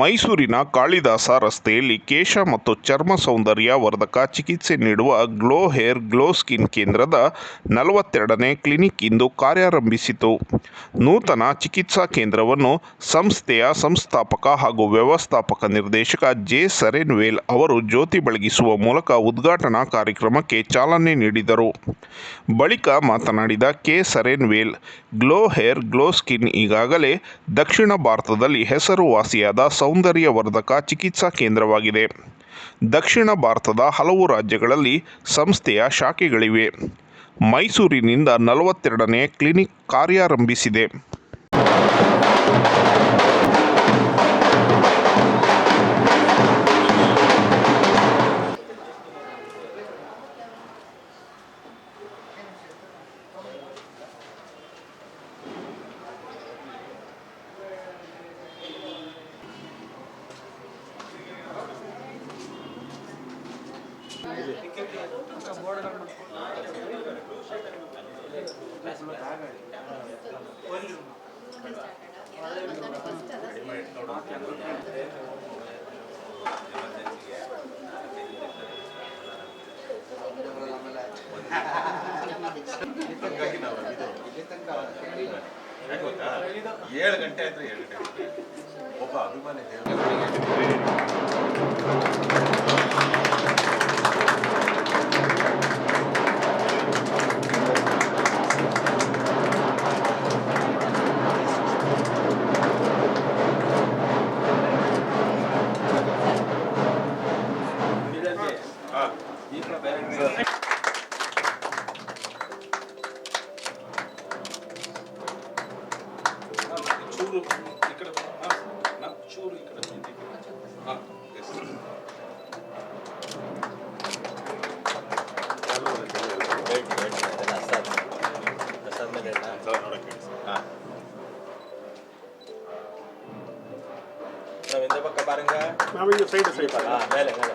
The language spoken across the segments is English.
ಮೈಸೂರಿನ ಕಾಳಿದಾಸ ರಸ್ತೆಯಲ್ಲಿ ಕೇಶ ಮತ್ತು ಚರ್ಮ ಸೌಂದರ್ಯ ವರ್ಧಕ ಚಿಕಿತ್ಸೆ ನೀಡುವ ಗ್ಲೋ ಹೇರ್, ಗ್ಲೋ ಸ್ಕಿನ್ ಕೇಂದ್ರದ ನಲವತ್ತೆರಡನೇ ಕ್ಲಿನಿಕ್ ಇಂದು ಕಾರ್ಯಾರಂಭಿಸಿತು. ನೂತನ ಚಿಕಿತ್ಸಾ ಕೇಂದ್ರವನ್ನು ಸಂಸ್ಥೆಯ ಸಂಸ್ಥಾಪಕ ಹಾಗೂ ವ್ಯವಸ್ಥಾಪಕ ನಿರ್ದೇಶಕ ಜೆ ಸರೆನ್ವೇಲ್ ಅವರು ಜ್ಯೋತಿ ಬೆಳಗಿಸುವ ಮೂಲಕ ಉದ್ಘಾಟನಾ ಕಾರ್ಯಕ್ರಮಕ್ಕೆ ಚಾಲನೆ ನೀಡಿದರು. ಬಳಿಕ ಮಾತನಾಡಿದ ಕೆ ಸರೆನ್ವೇಲ್, ಗ್ಲೋ ಹೇರ್, ಗ್ಲೋ ಸ್ಕಿನ್ ಈಗಾಗಲೇ ದಕ್ಷಿಣ ಭಾರತದಲ್ಲಿ ಹೆಸರುವಾಸಿಯಾದ ಸೌಂದರ್ಯವರ್ಧಕ ಚಿಕಿತ್ಸಾ ಕೇಂದ್ರವಾಗಿದೆ. ದಕ್ಷಿಣ ಭಾರತದ ಹಲವು ರಾಜ್ಯಗಳಲ್ಲಿ ಸಂಸ್ಥೆಯ ಶಾಖೆಗಳಿವೆ. ಮೈಸೂರಿನಿಂದ ನಲವತ್ತೆರಡನೇ ಕ್ಲಿನಿಕ್ ಕಾರ್ಯಾರಂಭಿಸಿದೆ. ಏಳು ಗಂಟೆ ಆಯ್ತು ಏಳು ಗಂಟೆ. ಒಬ್ಬ ಅಭಿಮಾನಿ ದೇವರು చూరు ఇక్కడ చూరు ఇక్కడ நம்ம இந்த பக்கம் பாருங்க நாம இந்த சைடு சைடு பாருங்க மேலே மேலே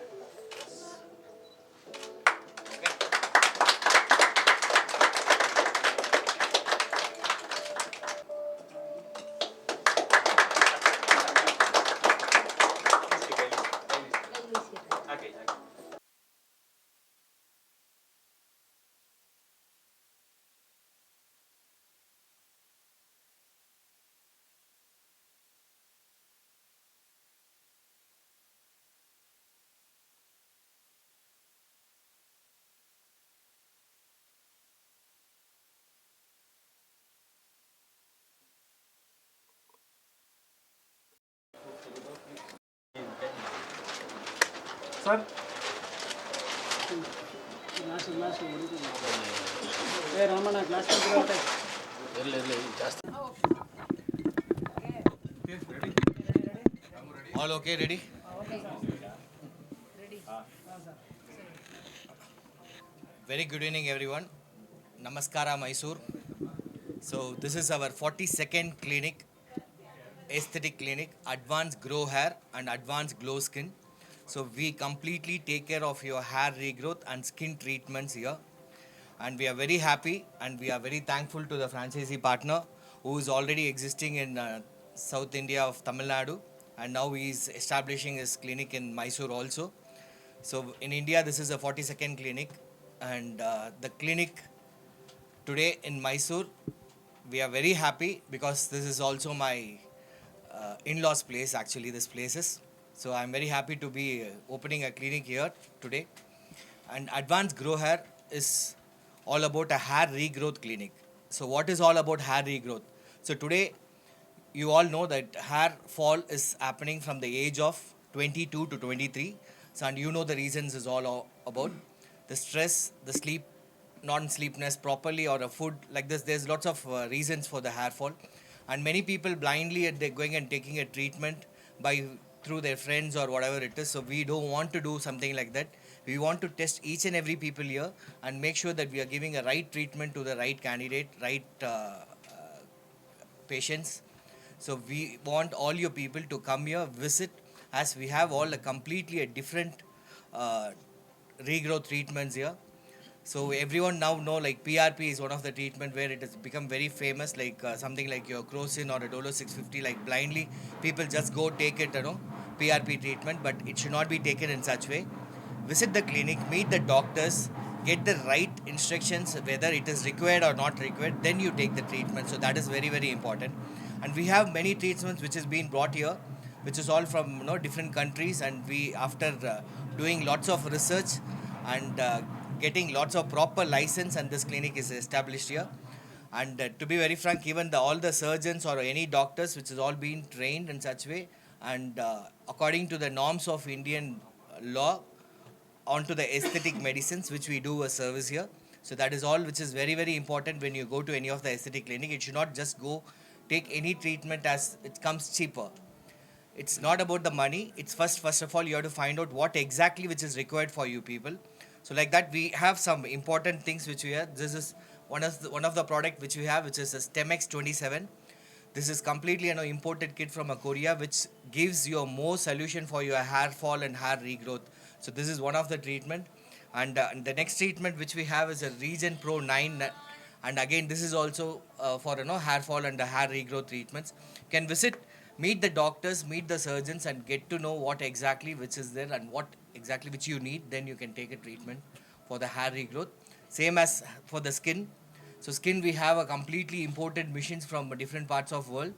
All okay, ready? Very good evening, everyone. Namaskara, Mysore. So, this is our 42nd clinic, aesthetic clinic, advanced grow hair and advanced glow skin. So, we completely take care of your hair regrowth and skin treatments here. And we are very happy and we are very thankful to the franchisee partner who is already existing in uh, South India of Tamil Nadu and now he is establishing his clinic in Mysore also. So in India, this is a 42nd clinic, and uh, the clinic today in Mysore, we are very happy because this is also my uh, in-laws' place. Actually, this place is. So I'm very happy to be uh, opening a clinic here today. And Advanced Grow Hair is all about a hair regrowth clinic. So what is all about hair regrowth? So today you all know that hair fall is happening from the age of 22 to 23 so and you know the reasons is all about the stress the sleep non-sleepness properly or a food like this there's lots of uh, reasons for the hair fall and many people blindly they're going and taking a treatment by through their friends or whatever it is so we don't want to do something like that We want to test each and every people here and make sure that we are giving a right treatment to the right candidate, right uh, uh, patients. So we want all your people to come here, visit, as we have all a completely a different uh, regrowth treatments here. So everyone now know like PRP is one of the treatment where it has become very famous, like uh, something like your Crocin or a Dolo 650, like blindly people just go take it, you know, PRP treatment, but it should not be taken in such way. Visit the clinic, meet the doctors, get the right instructions whether it is required or not required, then you take the treatment. So that is very very important. And we have many treatments which has been brought here, which is all from you know different countries, and we after uh, doing lots of research and uh, getting lots of proper license and this clinic is established here. And uh, to be very frank even the all the surgeons or any doctors which has all been trained in such way and uh, according to the norms of indian law onto the aesthetic medicines which we do a service here. So that is all which is very very important when you go to any of the aesthetic clinic. It should not just go take any treatment as it comes cheaper. It's not about the money. It's first first of all you have to find out what exactly which is required for you people so like that we have some important things which we have this is one of the, one of the product which we have which is a stemex 27 this is completely you know imported kit from a korea which gives you more solution for your hair fall and hair regrowth. So this is one of the treatment. And, uh, and the next treatment which we have is a regen pro 9 and again this is also uh, for you know hair fall and the hair regrowth treatments. You can visit meet the doctors meet the surgeons and get to know what exactly which is there and what exactly which you need then you can take a treatment for the hair regrowth. Same as for the skin. So skin we have a completely imported machines from different parts of world.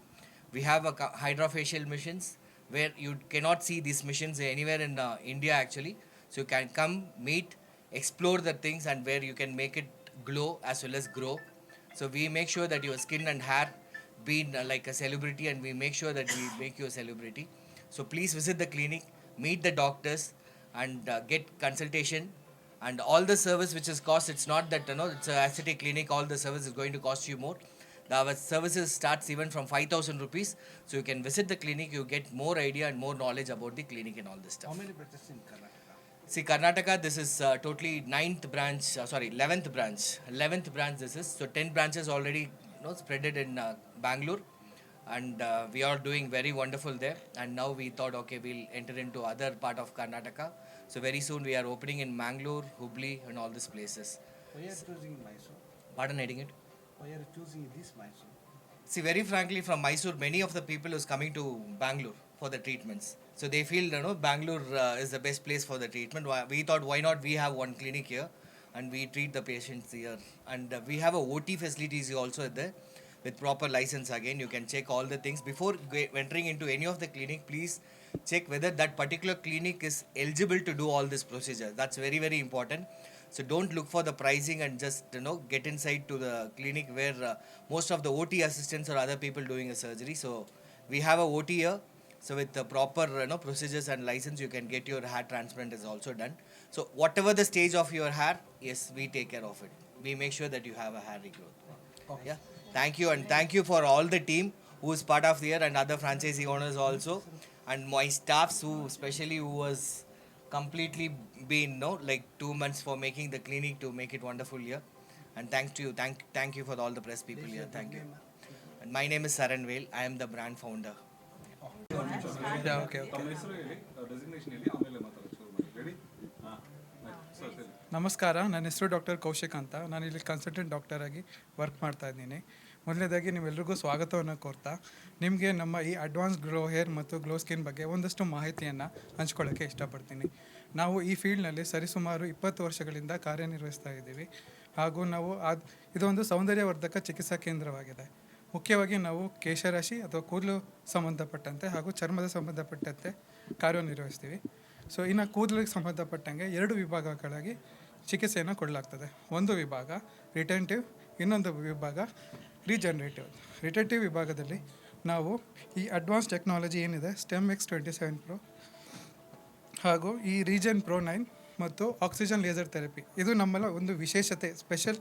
We have a hydrofacial machines where you cannot see these machines anywhere in uh, india actually. So you can come meet explore the things and where you can make it glow as well as grow. So we make sure that your skin and hair be uh, like a celebrity and we make sure that we make you a celebrity. So please visit the clinic meet the doctors and uh, get consultation and all the service which is cost it's not that you know it's a aesthetic clinic all the service is going to cost you more the, our services starts even from 5000 rupees so you can visit the clinic you get more idea and more knowledge about the clinic and all this stuff How many branches in Karnataka? See, Karnataka, this is uh, totally ninth branch, uh, sorry, 11th branch. 11th branch this is. So 10 branches already you know, spreaded in uh, Bangalore. And uh, we are doing very wonderful there. And now we thought, okay, we'll enter into other part of Karnataka. So very soon we are opening in Mangalore, Hubli and all these places. Why are you choosing Mysore? Pardon it? Why are you choosing this Mysore? See, very frankly, from Mysore, many of the people who's coming to Bangalore for the treatments. So they feel, you know, Bangalore uh, is the best place for the treatment. We thought, why not we have one clinic here and we treat the patients here. And uh, we have a OT facilities also there with proper license again. You can check all the things. Before entering into any of the clinic, please check whether that particular clinic is eligible to do all this procedure. That's very, very important. So don't look for the pricing and just you know get inside to the clinic where uh, most of the OT assistants or other people doing a surgery. So we have a OT here. So with the proper you know procedures and license, you can get your hair transplant is also done. So whatever the stage of your hair, yes, we take care of it. We make sure that you have a hair regrowth. Yeah thank you and thank you for all the team who's part of here and other franchisee owners also. And my staffs who especially who was completely been no like two months for making the clinic to make it wonderful here. And thanks to you thank thank you for all the press people here. Thank you. And my name is Saran Vale I am the brand founder. Okay, okay. Uh, ನಮಸ್ಕಾರ, ನನ್ನ ಹೆಸರು doctor Kaushik ಅಂತ. ನಾನು ಇಲ್ಲಿ consultant doctor ಆಗಿ work ಮಾಡ್ತಾ ಇದ್ದೀನಿ. ಮೊದಲನೇದಾಗಿ ನೀವೆಲ್ರಿಗೂ ಸ್ವಾಗತವನ್ನು ಕೋರ್ತಾ, ನಿಮಗೆ ನಮ್ಮ ಈ ಅಡ್ವಾನ್ಸ್ ಗ್ಲೋ ಹೇರ್ ಮತ್ತು ಗ್ಲೋ ಸ್ಕಿನ್ ಬಗ್ಗೆ ಒಂದಷ್ಟು ಮಾಹಿತಿಯನ್ನು ಹಂಚ್ಕೊಳ್ಳೋಕ್ಕೆ ಇಷ್ಟಪಡ್ತೀನಿ. ನಾವು ಈ ಫೀಲ್ಡ್ನಲ್ಲಿ ಸರಿಸುಮಾರು ಇಪ್ಪತ್ತು ವರ್ಷಗಳಿಂದ ಕಾರ್ಯನಿರ್ವಹಿಸ್ತಾ ಇದ್ದೀವಿ. ಹಾಗೂ ನಾವು ಅದು ಇದೊಂದು ಸೌಂದರ್ಯವರ್ಧಕ ಚಿಕಿತ್ಸಾ ಕೇಂದ್ರವಾಗಿದೆ. ಮುಖ್ಯವಾಗಿ ನಾವು ಕೇಶರಾಶಿ ಅಥವಾ ಕೂದಲು ಸಂಬಂಧಪಟ್ಟಂತೆ ಹಾಗೂ ಚರ್ಮದ ಸಂಬಂಧಪಟ್ಟಂತೆ ಕಾರ್ಯನಿರ್ವಹಿಸ್ತೀವಿ. ಸೊ, ಇನ್ನು ಕೂದಲಿಗೆ ಸಂಬಂಧಪಟ್ಟಂಗೆ ಎರಡು ವಿಭಾಗಗಳಾಗಿ ಚಿಕಿತ್ಸೆಯನ್ನು ಕೊಡಲಾಗ್ತದೆ. ಒಂದು ವಿಭಾಗ ರಿಟೆಂಟಿವ್, ಇನ್ನೊಂದು ವಿಭಾಗ ರೀಜನರೇಟಿವ್. ರಿಟೆಂಟಿವ್ ವಿಭಾಗದಲ್ಲಿ ನಾವು ಈ ಅಡ್ವಾನ್ಸ್ ಟೆಕ್ನಾಲಜಿ ಏನಿದೆ, stem X twenty seven pro ಹಾಗೂ ಈ ರೀಜನ್ ಪ್ರೋ ನೈನ್ ಮತ್ತು ಆಕ್ಸಿಜನ್ ಲೇಸರ್ ಥೆರಪಿ. ಇದು ನಮ್ಮಲ್ಲ ಒಂದು ವಿಶೇಷತೆ, ಸ್ಪೆಷಲ್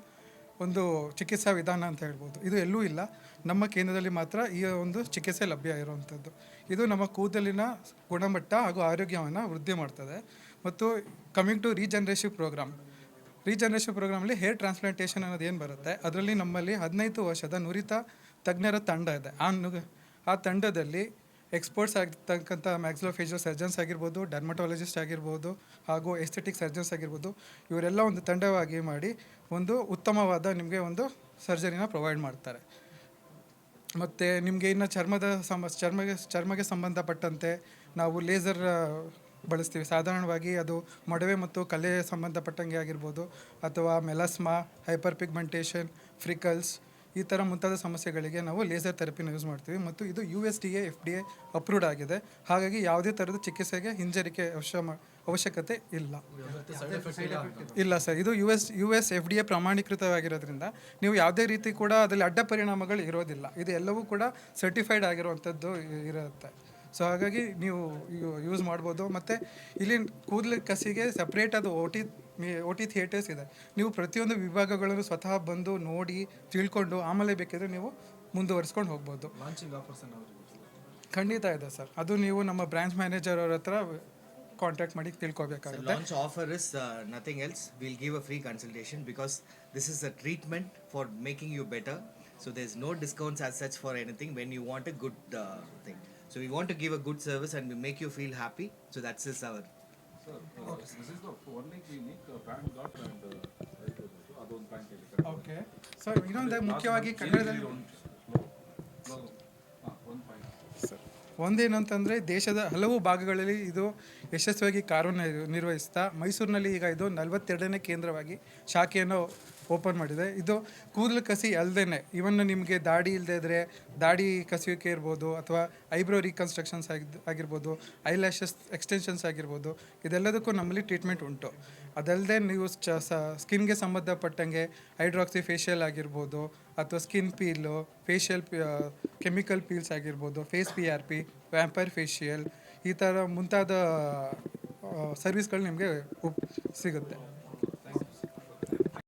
ಒಂದು ಚಿಕಿತ್ಸಾ ವಿಧಾನ ಅಂತ ಹೇಳ್ಬೋದು. ಇದು ಎಲ್ಲೂ ಇಲ್ಲ. ನಮ್ಮ ಕೇಂದ್ರದಲ್ಲಿ ಮಾತ್ರ ಈ ಒಂದು ಚಿಕಿತ್ಸೆ ಲಭ್ಯ ಇರುವಂಥದ್ದು. ಇದು ನಮ್ಮ ಕೂದಲಿನ ಗುಣಮಟ್ಟ ಹಾಗೂ ಆರೋಗ್ಯವನ್ನು ವೃದ್ಧಿ ಮಾಡ್ತದೆ. ಮತ್ತು coming to regeneration program regeneration ಪ್ರೋಗ್ರಾಮಲ್ಲಿ hair transplantation ಅನ್ನೋದು ಏನು ಬರುತ್ತೆ? ಅದರಲ್ಲಿ ನಮ್ಮಲ್ಲಿ ಹದಿನೈದು ವರ್ಷದ ನುರಿತ ತಜ್ಞರ ತಂಡ ಇದೆ. ಆ ಆ ತಂಡದಲ್ಲಿ ಎಕ್ಸ್ಪರ್ಟ್ಸ್ ಆಗಿರ್ತಕ್ಕಂಥ ಮ್ಯಾಕ್ಸಿಲೋಫೇಜಿಯಲ್ ಸರ್ಜನ್ಸ್ ಆಗಿರ್ಬೋದು ಡರ್ಮಟಾಲಜಿಸ್ಟ್ ಆಗಿರ್ಬೋದು ಹಾಗೂ ಎಸ್ಥೆಟಿಕ್ ಸರ್ಜನ್ಸ್ ಆಗಿರ್ಬೋದು, ಇವರೆಲ್ಲ ಒಂದು ತಂಡವಾಗಿ ಮಾಡಿ ಒಂದು ಉತ್ತಮವಾದ ನಿಮಗೆ ಒಂದು ಸರ್ಜರಿನ ಪ್ರೊವೈಡ್ ಮಾಡ್ತಾರೆ. ಮತ್ತು ನಿಮಗೆ ಇನ್ನು ಚರ್ಮದ ಸಮ ಚರ್ಮಗೆ ಚರ್ಮಗೆ ಸಂಬಂಧಪಟ್ಟಂತೆ ನಾವು ಲೇಸರ್ ಬಳಸ್ತೀವಿ. ಸಾಧಾರಣವಾಗಿ ಅದು ಮೊಡವೆ ಮತ್ತು ಕಲೆ ಸಂಬಂಧಪಟ್ಟಂಗೆ ಆಗಿರ್ಬೋದು. ಅಥವಾ ಮೆಲಸ್ಮಾ ಹೈಪರ್ ಪಿಗ್ಮೆಂಟೇಷನ್ ಫ್ರಿಕಲ್ಸ್ ಈ ಥರ ಮುಂತಾದ ಸಮಸ್ಯೆಗಳಿಗೆ ನಾವು ಲೇಸರ್ ಥೆರಪಿನ ಯೂಸ್ ಮಾಡ್ತೀವಿ ಮತ್ತು ಇದು U S D A, F D A approved ಆಗಿದೆ. ಹಾಗಾಗಿ ಯಾವುದೇ ಥರದ ಚಿಕಿತ್ಸೆಗೆ ಹಿಂಜರಿಕೆ ಅವಶ್ಯ ಅವಶ್ಯಕತೆ ಇಲ್ಲ. ಇಲ್ಲ ಸರ್, ಇದು U S U S F D A ಪ್ರಮಾಣೀಕೃತವಾಗಿರೋದ್ರಿಂದ ನೀವು ಯಾವುದೇ ರೀತಿ ಕೂಡ ಅದರಲ್ಲಿ ಅಡ್ಡ ಪರಿಣಾಮಗಳು ಇರೋದಿಲ್ಲ. ಇದು ಎಲ್ಲವೂ ಕೂಡ ಸರ್ಟಿಫೈಡ್ ಆಗಿರುವಂಥದ್ದು ಇರುತ್ತೆ. ಸೊ ಹಾಗಾಗಿ ನೀವು ಯೂಸ್ ಮಾಡ್ಬೋದು. ಮತ್ತು ಇಲ್ಲಿ ಕೂದಲು ಕಸಿಗೆ ಸಪ್ರೇಟ್ ಅದು O T O T theatres ಇದೆ. ನೀವು ಪ್ರತಿಯೊಂದು ವಿಭಾಗಗಳನ್ನು ಸ್ವತಃ ಬಂದು ನೋಡಿ ತಿಳ್ಕೊಂಡು ಆಮೇಲೆ ಬೇಕಿದ್ರೆ ನೀವು ಮುಂದುವರಿಸ್ಕೊಂಡು ಹೋಗ್ಬೋದು. ಲಾಂಚಿಂಗ್ ಆಫರ್ಸ್ ಖಂಡಿತ ಇದೆ ಸರ್. ಅದು ನೀವು ನಮ್ಮ ಬ್ರಾಂಚ್ ಮ್ಯಾನೇಜರ್ ಅವ್ರ ಹತ್ರ ಕಾಂಟ್ಯಾಕ್ಟ್ ಮಾಡಿ ತಿಳ್ಕೊಬೇಕಾಗುತ್ತೆ. Launch offer is nothing else will give a free consultation because this is a treatment for making you better so there is no discounts as such for anything when you want a good thing So we want to give a good service and we make you feel happy. So that's just our sir this is the only clinic pant got and ಅದೊಂದು pant ಹೇಳಿ okay sir ಇನ್ನೊಂದು ಮುಖ್ಯವಾಗಿ ಕನ್ನಡದಲ್ಲಿ sir ಒಂದು ಏನಂತಂದರೆ ಒಂದೇನು ಅಂತಂದರೆ ದೇಶದ ಹಲವು ಭಾಗಗಳಲ್ಲಿ ಇದು ಯಶಸ್ವಿಯಾಗಿ ಕಾರ್ಯನಿರ್ವಹಿಸ್ತಾ ಮೈಸೂರಿನಲ್ಲಿ ಈಗ ಇದು ನಲವತ್ತೆರಡನೇ ಕೇಂದ್ರವಾಗಿ ಶಾಖೆಯನ್ನು ಓಪನ್ ಮಾಡಿದೆ. ಇದು ಕೂದಲು ಕಸಿ ಅಲ್ಲದೇ ಇವನ್ ನಿಮಗೆ ದಾಡಿ ಇಲ್ಲದೇ ಇದ್ದರೆ ದಾಡಿ ಕಸಿಯೋಕೆ ಇರ್ಬೋದು ಅಥವಾ ಐಬ್ರೋ ರೀಕನ್ಸ್ಟ್ರಕ್ಷನ್ಸ್ ಆಗಿ, ಆಗಿರ್ಬೋದು ಐ ಎಕ್ಸ್ಟೆನ್ಷನ್ಸ್ ಆಗಿರ್ಬೋದು, ಇದೆಲ್ಲದಕ್ಕೂ ನಮ್ಮಲ್ಲಿ ಟ್ರೀಟ್ಮೆಂಟ್ ಉಂಟು. ಅದಲ್ಲದೆ ನೀವು ಚ ಸ್ಕಿನ್ಗೆ ಸಂಬಂಧಪಟ್ಟಂಗೆ ಹೈಡ್ರಾಕ್ಸಿ ಫೇಶಿಯಲ್ ಆಗಿರ್ಬೋದು ಅಥವಾ skin peel facial chemical peels ಆಗಿರ್ಬೋದು face P R P vampire facial ಈ ಥರ ಮುಂತಾದ ಸರ್ವಿಸ್ಗಳು ನಿಮಗೆ ಸಿಗುತ್ತೆ.